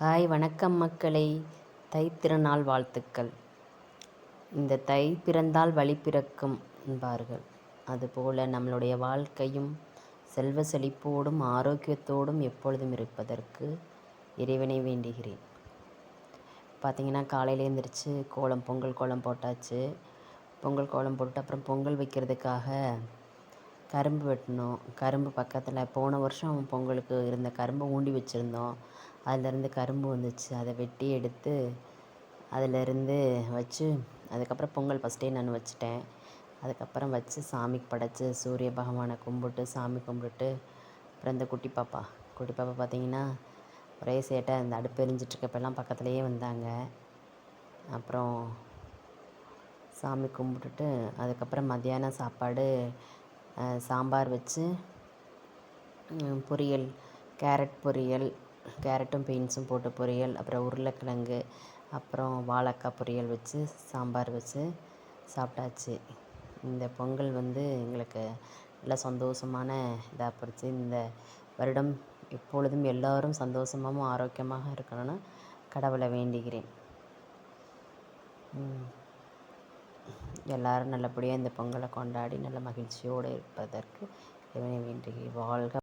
Hi வணக்கம் மக்களை. தை திருநாள் வாழ்த்துக்கள். இந்த தை பிறந்தால் வழி பிறக்கும் என்பார்கள். அதுபோல் நம்மளுடைய வாழ்க்கையும் செல்வ செழிப்போடும் ஆரோக்கியத்தோடும் எப்பொழுதும் இருப்பதற்கு இறைவனை வேண்டுகிறேன். பார்த்திங்கன்னா காலையில் எழுந்திரிச்சு கோலம் பொங்கல் கோலம் போட்டாச்சு. பொங்கல் கோலம் போட்டு அப்புறம் பொங்கல் வைக்கிறதுக்காக கரும்பு வெட்டினோம் கரும்பு பக்கத்தில் போன வருஷம் பொங்கலுக்கு இருந்த கரும்பு ஊண்டி வச்சுருந்தோம். அதுலேருந்து கரும்பு வந்துச்சு. அதை வெட்டி எடுத்து அதுலேருந்து வச்சு அதுக்கப்புறம் பொங்கல் ஃபஸ்ட்டே நான் வச்சுட்டேன். அதுக்கப்புறம் வச்சு சாமிக்கு படைச்சி சூரிய பகவானை கும்பிட்டு சாமி கும்பிட்டுட்டு அப்புறம் இந்த குட்டி பாப்பா. குட்டி பாப்பா பார்த்திங்கன்னா ஒரே சேட்டை அந்த அடுப்பு எரிஞ்சிட்ருக்கப்பெல்லாம் பக்கத்துலேயே வந்தாங்க. அப்புறம் சாமி கும்பிட்டுட்டு அதுக்கப்புறம் மத்தியானம் சாப்பாடு சாம்பார் வச்சு பொரியல் கேரட் பொரியல் கேரட்டும் பீன்ஸும் போட்டு பொரியல் அப்புறம் உருளைக்கிழங்கு அப்புறம் வாழைக்காய் பொரியல் வச்சு சாம்பார் வச்சு சாப்பிட்டாச்சு. இந்த பொங்கல் வந்து எங்களுக்கு நல்ல சந்தோஷமான இதாக போச்சு. இந்த வருடம் எப்பொழுதும் எல்லோரும் சந்தோஷமாகவும் ஆரோக்கியமாக இருக்கணும்னு கடவுளை வேண்டுகிறேன். எல்லோரும் நல்லபடியாக இந்த பொங்கலை கொண்டாடி நல்ல மகிழ்ச்சியோடு இருப்பதற்கு இறைவனை வேண்டுகிறேன். வாழ்க